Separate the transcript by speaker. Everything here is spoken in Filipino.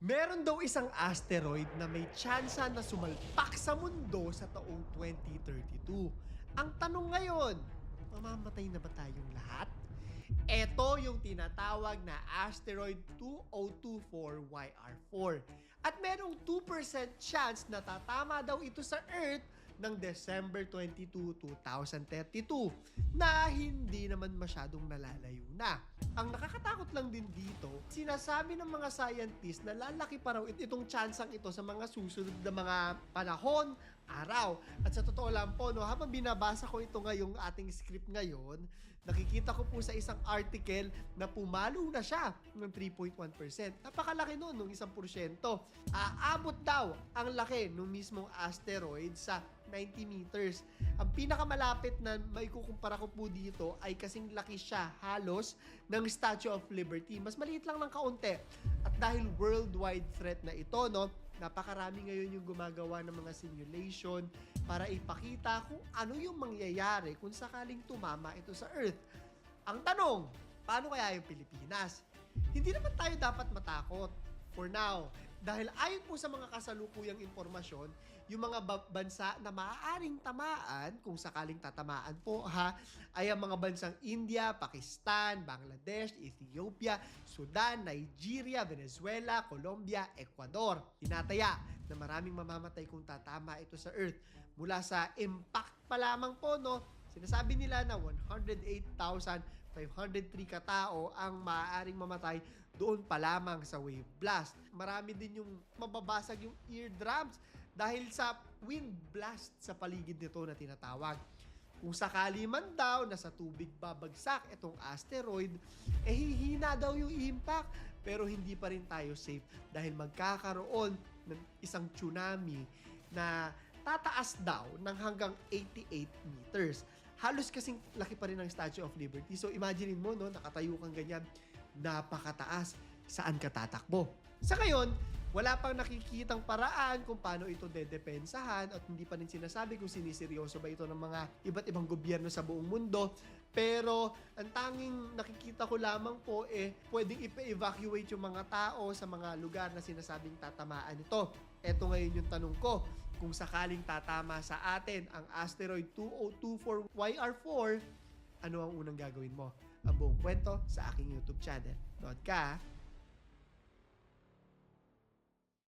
Speaker 1: Meron daw isang asteroid na may tsansa na sumalpak sa mundo sa taong 2032. Ang tanong ngayon, mamamatay na ba tayong lahat? Ito yung tinatawag na asteroid 2024YR4. At merong 2% chance na tatama daw ito sa Earth ng December 22, 2032 na hindi naman masyadong nalalayo na. Ang nakakatakot lang din dito, sinasabi ng mga scientists na lalaki pa raw it- itong tsansang ito sa mga susunod na mga panahon, araw. At sa totoo lang po, no, habang binabasa ko ito ngayong ating script ngayon, nakikita ko po sa isang article na pumalo na siya ng 3.1%. Napakalaki nun, nung isang porsyento. Aabot daw ang laki ng mismong asteroid sa 90 meters. Ang pinakamalapit na may kukumpara ko po dito ay kasing laki siya halos ng Statue of Liberty. Mas maliit lang ng kaunti. At dahil worldwide threat na ito, no, napakarami ngayon yung gumagawa ng mga simulation para ipakita kung ano yung mangyayari kung sakaling tumama ito sa Earth. Ang tanong, paano kaya yung Pilipinas? Hindi naman tayo dapat matakot for now. Dahil ayon po sa mga kasalukuyang impormasyon, yung mga ba- bansa na maaaring tamaan, kung sakaling tatamaan po ha, ay ang mga bansang India, Pakistan, Bangladesh, Ethiopia, Sudan, Nigeria, Venezuela, Colombia, Ecuador. Tinataya na maraming mamamatay kung tatama ito sa Earth. Mula sa impact pa lamang po, no, Sinasabi nila na 108,503 katao ang maaaring mamatay doon pa lamang sa wave blast. Marami din yung mababasag yung eardrums dahil sa wind blast sa paligid nito na tinatawag. Kung sakali man daw na sa tubig babagsak itong asteroid, eh hihina daw yung impact pero hindi pa rin tayo safe dahil magkakaroon ng isang tsunami na tataas daw ng hanggang 88 meters. Halos kasing laki pa rin ng Statue of Liberty. So imagine mo, no, nakatayo kang ganyan, napakataas. Saan ka tatakbo? Sa ngayon, wala pang nakikitang paraan kung paano ito dedepensahan at hindi pa rin sinasabi kung siniseryoso ba ito ng mga iba't ibang gobyerno sa buong mundo. Pero ang tanging nakikita ko lamang po eh pwedeng ipa-evacuate yung mga tao sa mga lugar na sinasabing tatamaan ito. Ito ngayon yung tanong ko, kung sakaling tatama sa atin ang asteroid 2024 YR4, ano ang unang gagawin mo? Ang buong kwento sa aking YouTube channel. Nood ka!